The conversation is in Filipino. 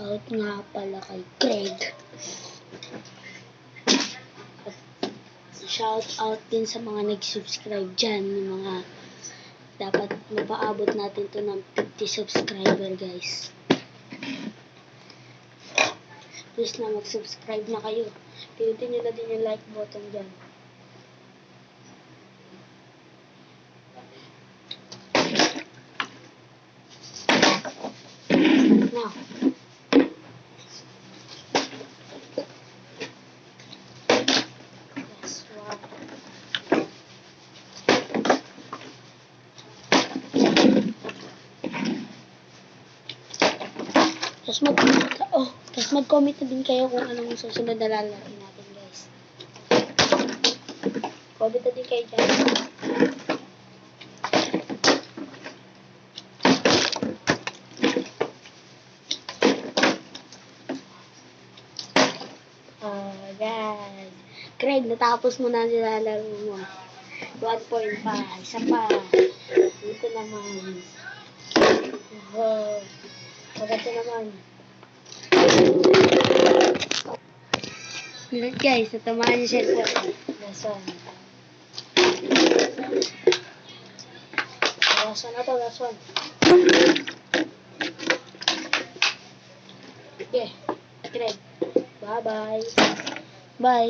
out nga pala kay Craig. At shout out din sa mga nag-subscribe dyan, yung mga dapat mapaabot natin to ng 50 subscriber guys. Please na mag-subscribe na kayo. Pinutin nyo na din yung like button dyan. Tapos mag oh, tapos mag-comment na din kayo kung anong susunod na lalaki natin, guys. Comment na din kayo dyan. Oh, guys. Craig, natapos mo na nilalaro mo. 1.5. Isa pa. Dito naman. Oh, maganda naman. Look guys, natamaan yung cellphone. Last one. Last one na to, last. Okay. Bye-bye. Bye.